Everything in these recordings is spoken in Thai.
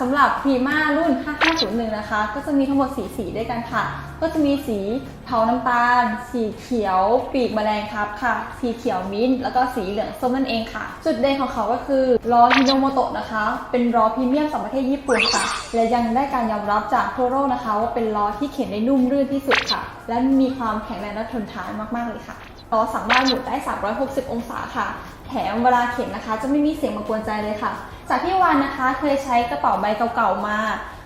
สำหรับพรีมารุ่น 5501 นะคะ ก็จะมีทั้งหมดสีสีด้วยกันค่ะ ก็จะมีสีเทาน้ำตาล สีเขียว ปีกแมลงครับค่ะ สีเขียวมิ้นท์แล้วก็สีเหลืองส้มนั่นเองค่ะ จุดเด่นของเขาก็คือล้อฮิโนโมโตะนะคะ เป็นล้อพรีเมียมจากประเทศญี่ปุ่นค่ะ และยังได้การยอมรับจากโทโร่นะคะ ว่าเป็นล้อที่เข็นได้นุ่มลื่นที่สุดค่ะ และมีความแข็งแรงและทนทานมากๆเลยค่ะ ล้อสามารถหมุนได้ 360 องศาค่ะ แถมเวลาเข็นนะคะ จะไม่มีเสียงมากวนใจเลยค่ะ จากที่วันนะคะเคยใช้กระเป๋าใบเก่าๆมา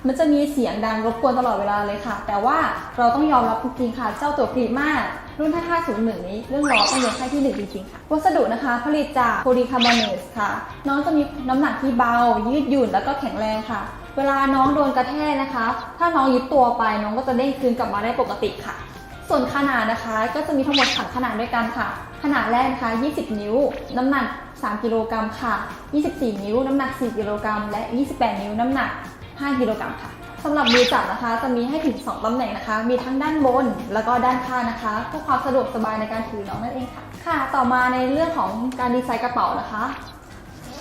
มันจะมีเสียงดังรบกวนตลอดเวลาเลยค่ะ แต่ว่าเราต้องยอมรับจริงๆค่ะ เจ้าตัวพรีมารุ่น 5501 นี้เรื่องล้อต้องยกให้ที่หนึ่งจริงๆค่ะ วัสดุนะคะผลิตจากโพลีคาร์บอเนสค่ะ น้องจะมีน้ำหนักที่เบา ยืดหยุ่นแล้วก็แข็งแรงค่ะ เวลาน้องโดนกระแทกนะคะ ถ้าน้องยึดตัวไปน้องก็จะเด้งคืนกลับมาได้ปกติค่ะ ส่วนขนาดนะคะก็จะมีทั้งหมด3ขนาดด้วยกันค่ะ ขนาดแรกนะคะ 20 นิ้ว น้ำหนัก 3 กิโลกรัมค่ะ 24 นิ้ว น้ำหนัก 4 กิโลกรัม และ 28 นิ้ว น้ำหนัก 5 กิโลกรัมค่ะสำหรับมือจับนะคะ จะมีให้ถึง 2ตำแหน่งนะคะ มีทั้งด้านบนแล้วก็ด้านข้างนะคะเพื่อความสะดวกสบายในการถือน้องนั่นเองค่ะ ค่ะ ต่อมาในเรื่องของการดีไซน์กระเป๋านะคะ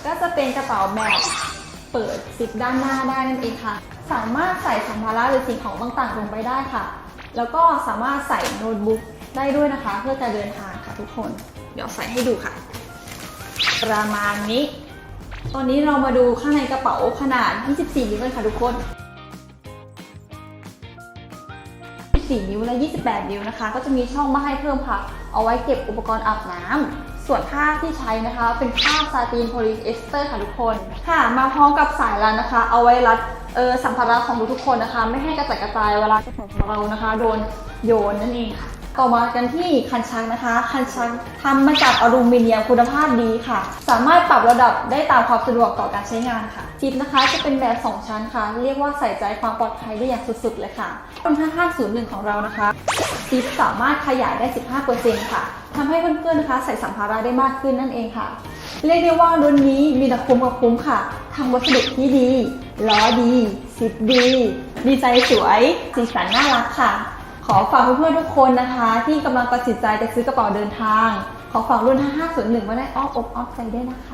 ก็จะเป็นกระเป๋าแบบเปิดซิปด้านหน้าได้นั่นเองค่ะ สามารถใส่สัมภาระหรือสิ่งของต่างๆลงไปได้ค่ะ แล้วก็สามารถใส่โน้ตบุ๊กได้ด้วยนะคะ เพื่อการเดินทางค่ะทุกคน เดี๋ยวใส่ให้ดูค่ะ ประมาณนี้ ตอนนี้เรามาดูข้างในกระเป๋าขนาด 24 นิ้วกันค่ะทุกคน 24 นิ้วและ 28 นิ้วนะคะ ก็จะมีช่องมาให้เพิ่มค่ะ เอาไว้เก็บอุปกรณ์อาบน้ำ ส่วนผ้าที่ใช้นะคะ เป็นผ้าซาตินโพลีเอสเตอร์ค่ะทุกคนค่ะมาพร้อมกับสายรัดนะคะ เอาไว้รัดเออสัมภาระของทุกๆคนนะคะ ไม่ให้กระจัดกระจายเวลากระเป๋าของเรานะคะ โดนโยนนั่นเองค่ะ ต่อมากันที่คันชักนะคะ คันชักทำมาจากอลูมิเนียมคุณภาพดีค่ะ สามารถปรับระดับได้ตามความสะดวกต่อการใช้งานค่ะจิปนะคะจะเป็นแบบ 2 ชั้นค่ะ เรียกว่าใส่ใจความปลอดภัยได้อย่างสุดๆเลยค่ะรุ่น5501 ของเรานะคะจิปสามารถขยายได้ 15%ค่ะทำให้เพื่อนๆนะคะ ใส่สัมภาระได้มากขึ้นนั่นเองค่ะ เรียกได้ว่ารุ่นนี้มีแต่คุ้มกับคุ้มค่ะทางวัสดุที่ดีล้อดีซิปดี ดีไซน์สวย สีสันน่ารักค่ะ ขอฝากเพื่อนๆทุกคนนะคะ ที่กำลังตัดสินใจจะซื้อกระเป๋าเดินทาง ขอฝากรุ่น 5501ไว้ในอ้อมอกอ้อมใจด้วยนะคะ